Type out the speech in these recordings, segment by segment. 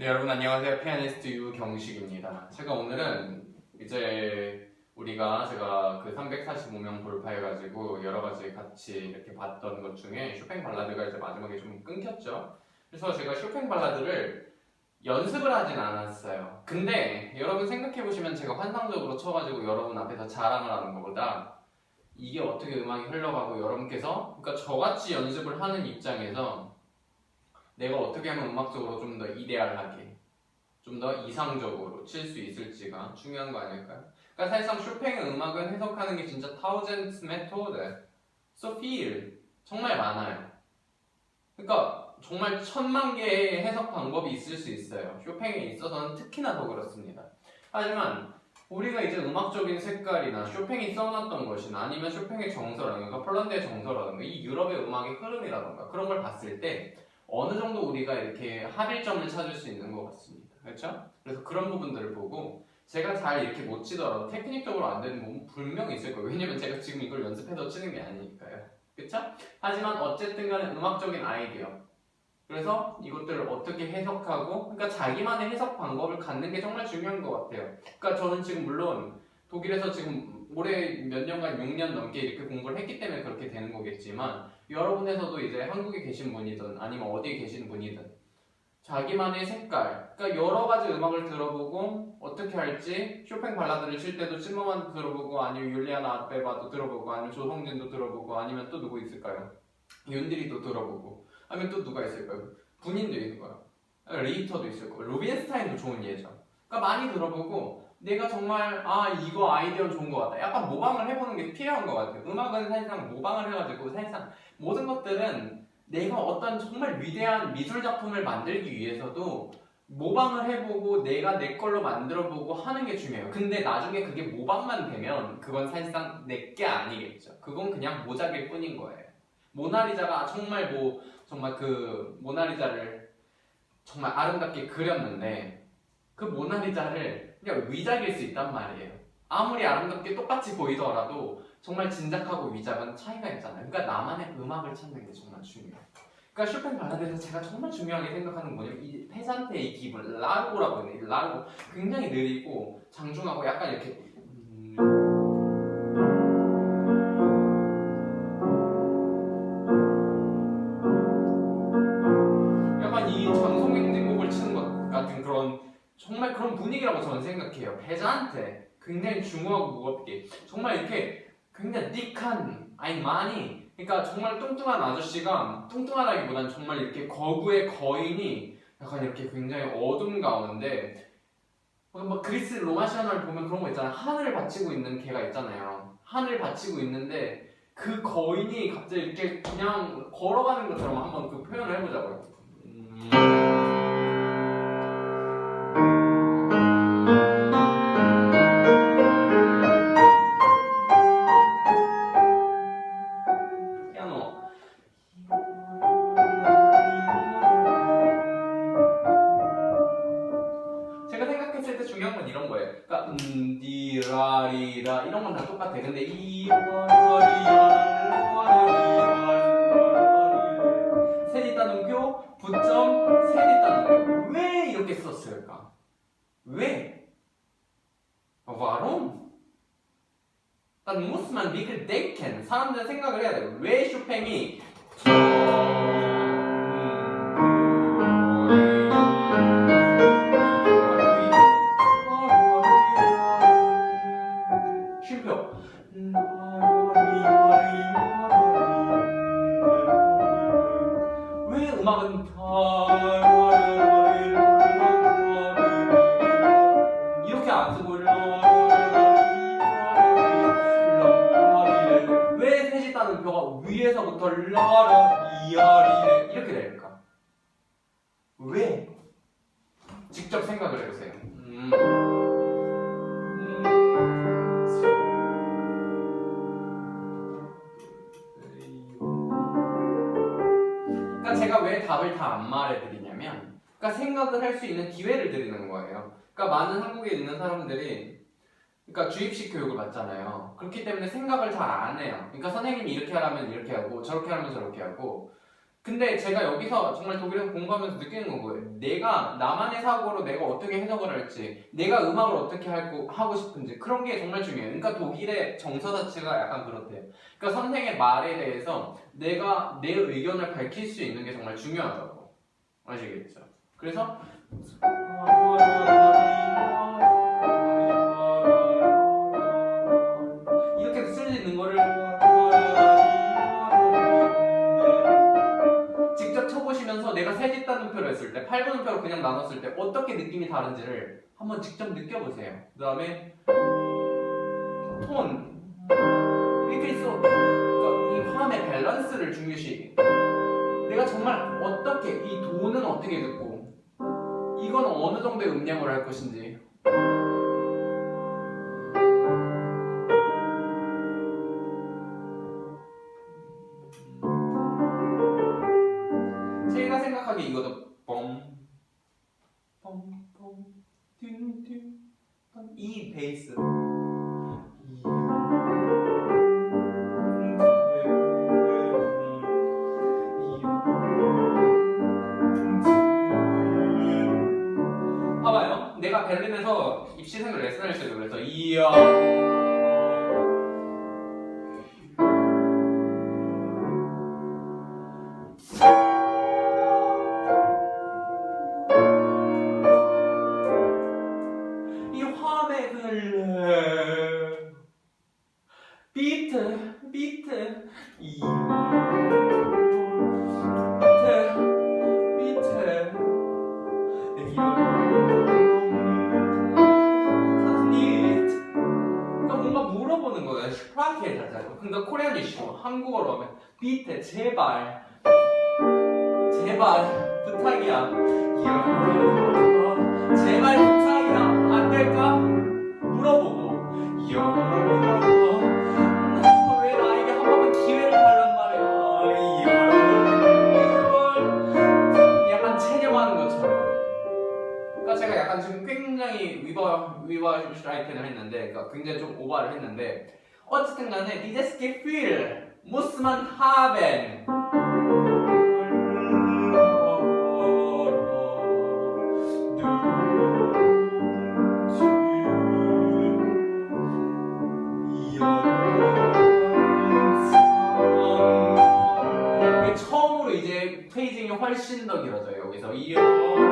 네 여러분 안녕하세요. 피아니스트 유경식입니다. 제가 오늘은 이제 우리가 제가 그 345명 돌파해가지고 여러 가지 같이 이렇게 봤던 것 중에 쇼팽 발라드가 이제 마지막에 좀 끊겼죠. 그래서 제가 쇼팽 발라드를 연습을 하진 않았어요. 근데 여러분 생각해보시면 제가 환상적으로 쳐가지고 여러분 앞에서 자랑을 하는 것보다 이게 어떻게 음악이 흘러가고 여러분께서 그러니까 저같이 연습을 하는 입장에서 내가 어떻게 하면 음악적으로 좀 더 이데알하게 좀 더 이상적으로 칠 수 있을지가 중요한 거 아닐까요? 그러니까 사실상 쇼팽의 음악은 해석하는 게 진짜 method, so feel 정말 많아요. 그러니까 정말 천만 개의 해석 방법이 있을 수 있어요. 쇼팽에 있어서는 특히나 더 그렇습니다. 하지만 우리가 이제 음악적인 색깔이나 쇼팽이 써놨던 것이나 아니면 쇼팽의 정서라든가 폴란드의 정서라든가 이 유럽의 음악의 흐름이라든가 그런 걸 봤을 때 어느 정도 우리가 이렇게 합일점을 찾을 수 있는 것 같습니다. 그렇죠? 그래서 그런 부분들을 보고 제가 잘 이렇게 못 치더라도 테크닉적으로 안 되는 부분 분명히 있을 거예요. 왜냐면 제가 지금 이걸 연습해서 치는 게 아니니까요. 그렇죠? 하지만 어쨌든 간에 음악적인 아이디어 그래서 이것들을 어떻게 해석하고 그러니까 자기만의 해석 방법을 갖는 게 정말 중요한 것 같아요. 그러니까 저는 지금 물론 독일에서 지금 올해 몇 년간 6년 넘게 이렇게 공부를 했기 때문에 그렇게 되는 거겠지만 여러분에서도 이제 한국에 계신 분이든 아니면 어디에 계신 분이든 자기만의 색깔, 그러니까 여러 가지 음악을 들어보고 어떻게 할지 쇼팽 발라드를 칠 때도 찔머만 들어보고 아니면 율리아나 아베바도 들어보고 아니면 조성진도 들어보고 아니면 또 누구 있을까요? 윤드리도 들어보고 아니면 또 누가 있을까요? 군인도 있을 거예요. 리히터도 있을 거예요. 루빈스타인도 좋은 예죠. 그러니까 많이 들어보고 내가 정말 아 이거 아이디어 좋은 것 같다. 약간 모방을 해보는 게 필요한 것 같아요. 음악은 사실상 모방을 해가지고 사실상 모든 것들은 내가 어떤 정말 위대한 미술 작품을 만들기 위해서도 모방을 해보고 내가 내 걸로 만들어보고 하는 게 중요해요. 근데 나중에 그게 모방만 되면 그건 사실상 내 게 아니겠죠. 그건 그냥 모작일 뿐인 거예요. 모나리자가 정말 뭐 정말 그 모나리자를 정말 아름답게 그렸는데 그 모나리자를 그냥 위작일 수 있단 말이에요. 아무리 아름답게 똑같이 보이더라도 정말 진작하고 위작은 차이가 있잖아요. 그러니까 나만의 음악을 찾는 게 정말 중요해요. 그러니까 쇼팽 발라드에서 제가 정말 중요하게 생각하는 건 뭐냐면 이 페산테의 기분, 라르고라고 해요. 이 라르고 굉장히 느리고 장중하고 약간 이렇게 그런 분위기라고 저는 생각해요. 페잔테 굉장히 중후하고 무겁게 정말 이렇게 굉장히 닉한 아니 많이 그러니까 정말 뚱뚱한 아저씨가 뚱뚱하다기보다는 정말 이렇게 거구의 거인이 약간 이렇게 굉장히 어둠 가운데 어, 막 그리스 로마 신화를 보면 그런 거 있잖아요. 하늘을 받치고 있는 개가 있잖아요. 하늘을 받치고 있는데 그 거인이 갑자기 이렇게 그냥 걸어가는 것처럼 한번 그 표현을 해보자고요. 음. 다안 말해드리냐면, 그러니까 생각을 할 수 있는 기회를 드리는 거예요. 그러니까 많은 한국에 있는 사람들이 그러니까 주입식 교육을 받잖아요. 그렇기 때문에 생각을 잘 안 해요. 그러니까 선생님이 이렇게 하라면 이렇게 하고 저렇게 하면 저렇게 하고 근데 제가 여기서 정말 독일에서 공부하면서 느끼는 건 뭐예요? 내가 나만의 사고로 내가 어떻게 해석을 할지, 내가 음악을 어떻게 할고, 하고 싶은지 그런 게 정말 중요해요. 그러니까 독일의 정서 자체가 약간 그렇대요. 그러니까 선생의 말에 대해서 내가 내 의견을 밝힐 수 있는 게 정말 중요하다고 아시겠죠? 그래서 이렇게 쓸수 있는 거를 직접 쳐보시면서 내가 세짓 따옴표로 했을 때, 8분음표로 그냥 나눴을 때 어떻게 느낌이 다른지를 한번 직접 느껴보세요. 그 다음에 톤, 위클소, 그러니까 이 화음의 밸런스를 중요시 내가 정말 어떻게 이 도는 어떻게 듣고 이건 어느 정도의 음량을 할 것인지 1週ぐらい休める人とかいるといいよ 자자고 그러니까 코리안이시고 한국어로 하면 비트 제발. 제발 부탁이야. 이야, 제발 부탁이야. 안 될까? 물어보고. 이야, 왜 나에게 한 번만 기회를 달란 말이야? 이야, 약간 체념하는 것처럼. 그러니까 제가 약간 지금 굉장히 위버 위버 슈라이텐을 했는데 그러니까 굉장히 좀 오버를 했는데 어쨌든 간에 dieses Gefühl muss man haben 이게 처음으로 이제 페이징이 훨씬 더 길어져요 여기서. 갑자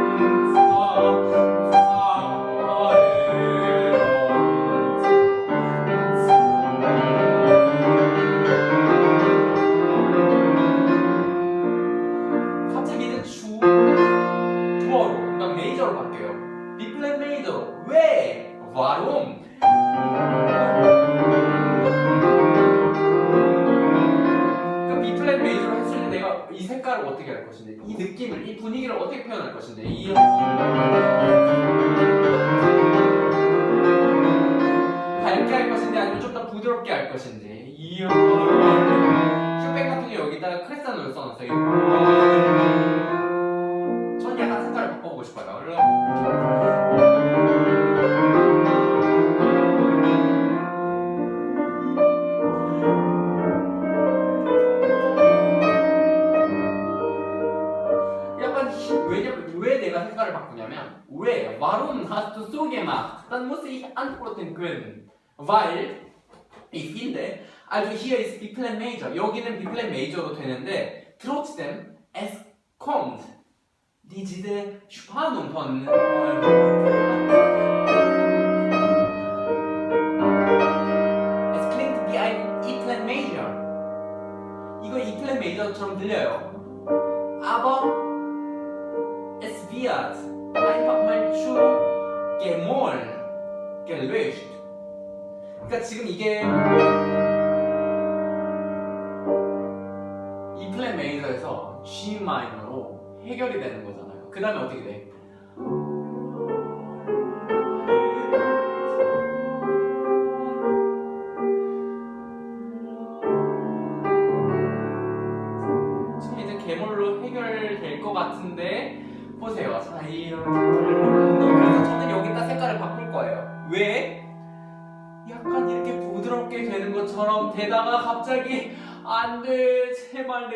그 메이저로 했을 때 내가 이 색깔을 어떻게 할 것인지 이 느낌을 이 분위기를 어떻게 표현할 것인지 이 밝게 할 것인지 아니면 좀 더 부드럽게 할 것인지 이 슈팽 같은 경우 여기다가 크레스탄을 써놨어요 muss ich antworten können weil ich finde also hier ist B Plan Major 여기는 B Plan Major로 되는데 trotzdem es kommt diese Spannung von es klingt wie ein E Plan Major 이거 E Plan Major처럼 들려요 aber es wird einfach mal zu gemol Gelöscht. 그러니까 지금 이게 이 플랫 메이저에서 G 마이너로 해결이 되는 거잖아요. 그 다음에 어떻게 돼?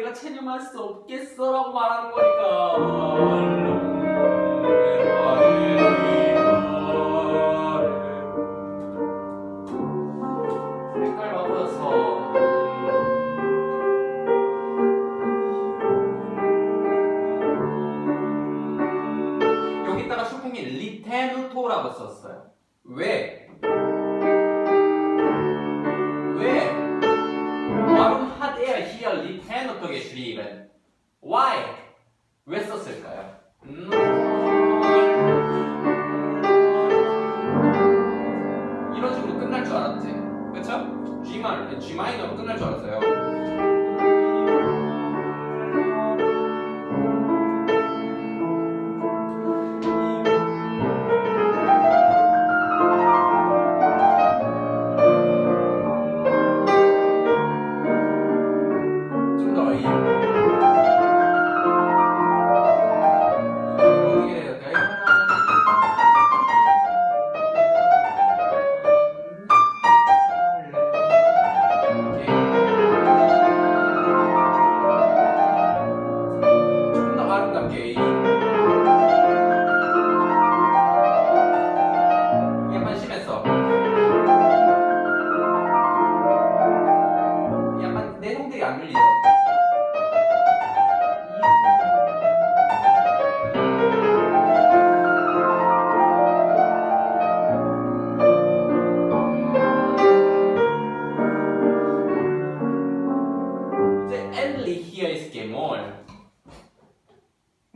내가 체념할 수 없겠어라고 말하는 거니까 색깔 바꿔서 여기다가 쇼팽이 리테누토라고 썼어요 왜? 왜?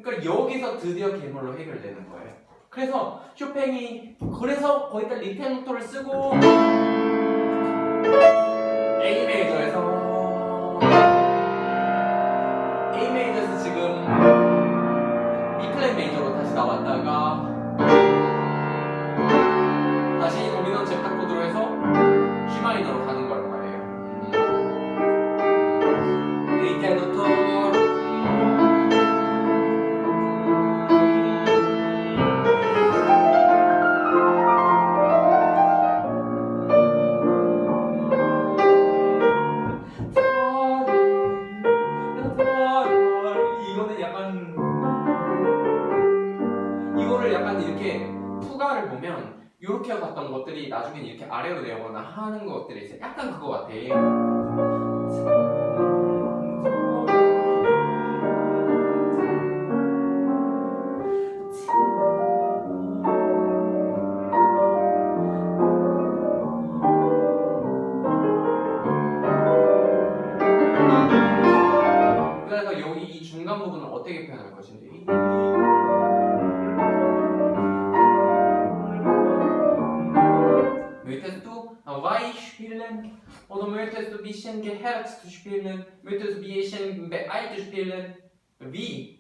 그러니까 여기서 드디어 개몰로 해결되는 거예요. 그래서 쇼팽이 그래서 거기다 리테노토를 쓰고 A 메이저에서 A 메이저에서 지금 B 플랫 메이저로 다시 나왔다가 나중에 이렇게 아래로 내려거나 하는 것들이 있어요. 약간 그거 같아. Oder möchtest du ein bisschen geherzt spielen? Du ein bisschen beeilt spielen? Wie?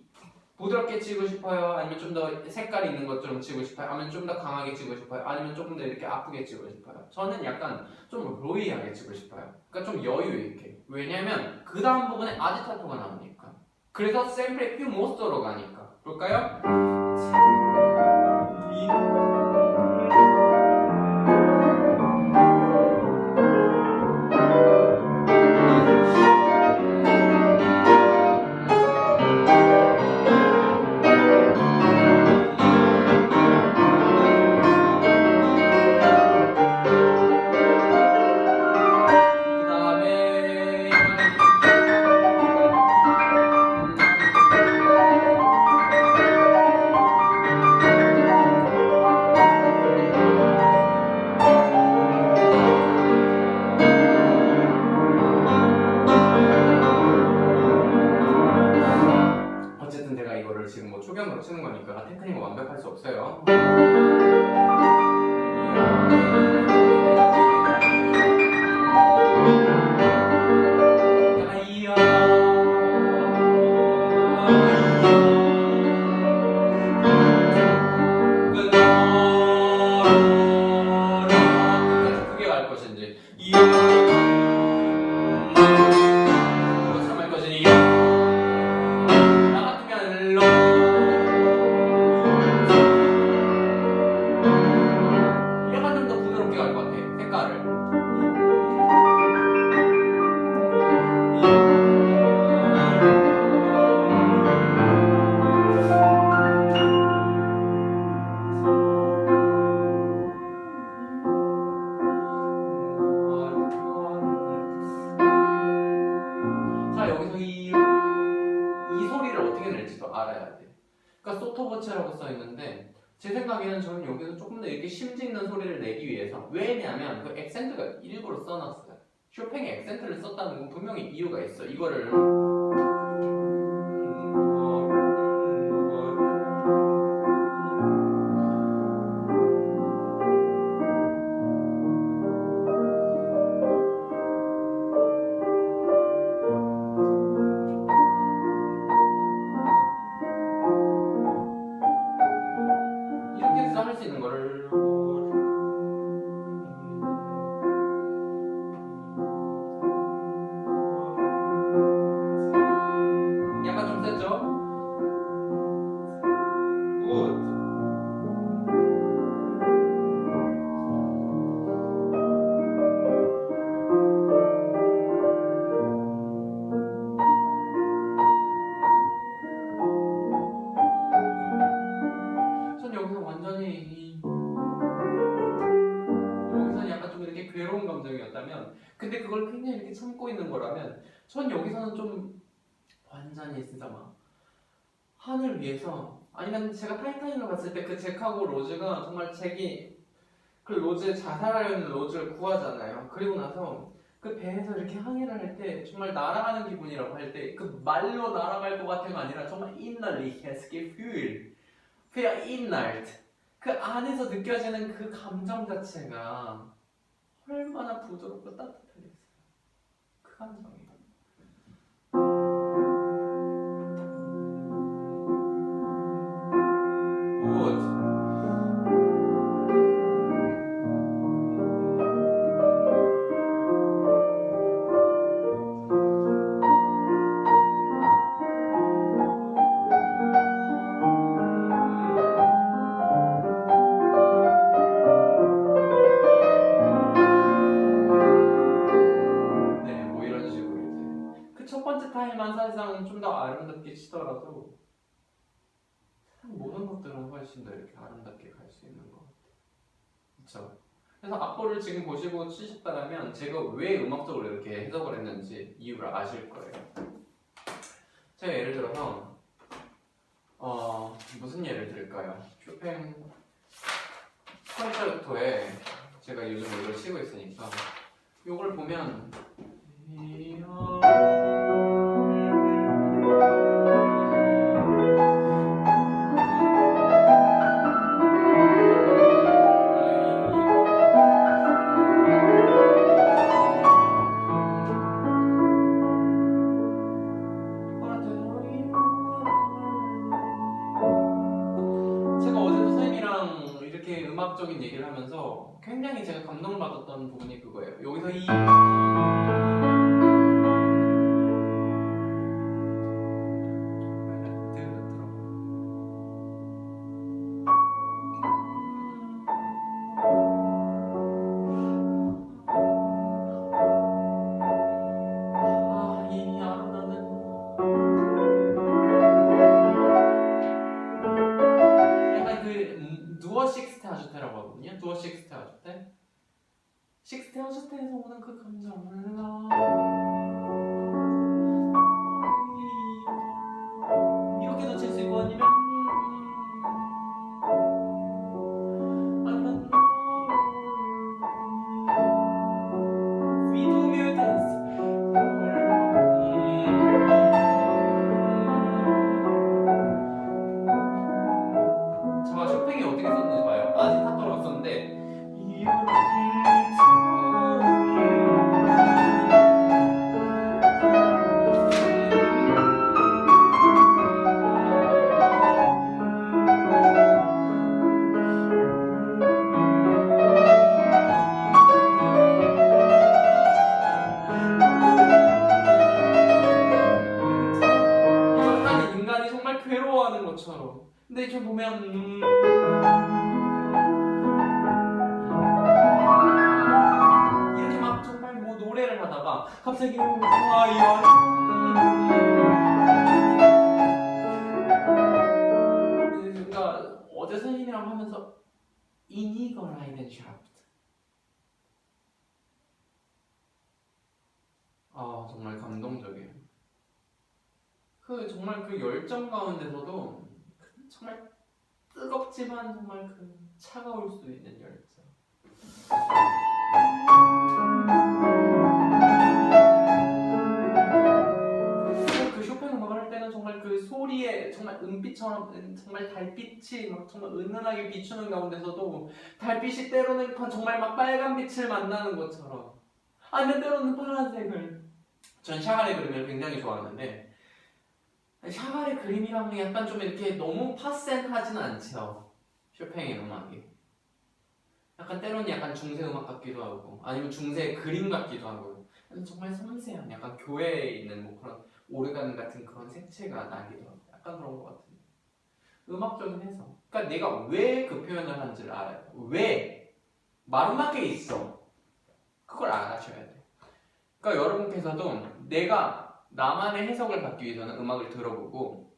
부드럽게 치고 싶어요? 아니면 좀 더 색깔 있는 것처럼 치고 싶어요? 아니면 좀 더 강하게 치고 싶어요? 아니면 조금 더 이렇게 아프게 치고 싶어요? 저는 약간 좀 로이하게 치고 싶어요. 그러니까 좀 여유 있게. 왜냐면 그 다음 부분에 아지타토가 나오니까. 그래서 sempre più mosto로 가니까. 볼까요? 소토버체라고 써 있는데 제 생각에는 저는 여기서 조금 더 이렇게 심짓는 소리를 내기 위해서 왜냐면 그 액센트가 일부러 써놨어요. 쇼팽이 액센트를 썼다는 건 분명히 이유가 있어. 이거를 할수 있는 거를 완전히 진짜 막 하늘 위에서 아니 면 제가 타이타닉을 봤을 때 그 잭하고 로즈가 정말 잭이 그 로즈 자살하려는 로즈를 구하잖아요. 그리고 나서 그 배에서 이렇게 항해를 할 때 정말 날아가는 기분이라고 할 때 그 말로 날아갈 것 같은 게 아니라 정말 innerliches Gefühl 그냥 inert 그 안에서 느껴지는 그 감정 자체가 얼마나 부드럽고 따뜻하겠어요. 그 감정이 제가 요즘 이걸 치고 있으니까 이걸 보면 갑자기 와 이런 그러니까 어제 선생님이랑 하면서 이니거라이덴샤프트 아 정말 감동적이에요. 그 정말 그 열정 가운데서도 정말 뜨겁지만 정말 그 차가울 수 있는 열정. 때는 정말 그 소리에 정말 은빛처럼 은- 정말 달빛이 막 정말 은은하게 비추는 가운데서도 달빛이 때로는 정말 막 빨간 빛을 만나는 것처럼. 아니 때로는 파란색을. 전 샤갈의 그림을 굉장히 좋아하는데 샤갈의 그림이랑 약간 좀 이렇게 너무 파센하지는 않죠. 쇼팽의 음악이. 약간 때로는 약간 중세 음악 같기도 하고 아니면 중세 그림 같기도 하고. 정말 섬세한 약간 교회에 있는 뭐 그런 오르간 같은 그런 색채가 나기도 하고 약간 그런 것 같은데. 음악적인 해석. 그러니까 내가 왜 그 표현을 하는지를 알아요? 왜? 마루막에 있어. 그걸 알아셔야 돼. 그러니까 여러분께서도 내가 나만의 해석을 받기 위해서는 음악을 들어보고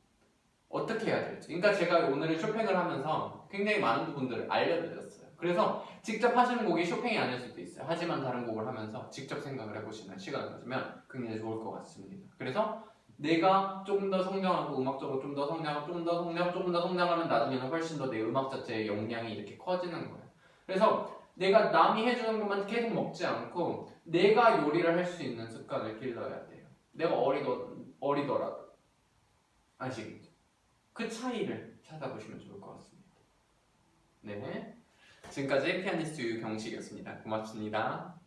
어떻게 해야 될지. 그러니까 제가 오늘은 쇼팽을 하면서 굉장히 많은 부분들을 알려드렸어요 그래서 직접 하시는 곡이 쇼팽이 아닐 수도 있어요. 하지만 다른 곡을 하면서 직접 생각을 해보시는 시간을 가지면 굉장히 좋을 것 같습니다. 그래서 내가 조금 더 성장하고 음악적으로 좀 더 성장하고 좀 더 성장 조금 더 성장하면 나중에는 훨씬 더 내 음악 자체의 역량이 이렇게 커지는 거예요. 그래서 내가 남이 해주는 것만 계속 먹지 않고 내가 요리를 할 수 있는 습관을 길러야 돼요. 내가 어리더, 어리더라도. 아시겠죠? 그 차이를 찾아보시면 좋을 것 같습니다. 네 지금까지 피아니스트 유경식이었습니다. 고맙습니다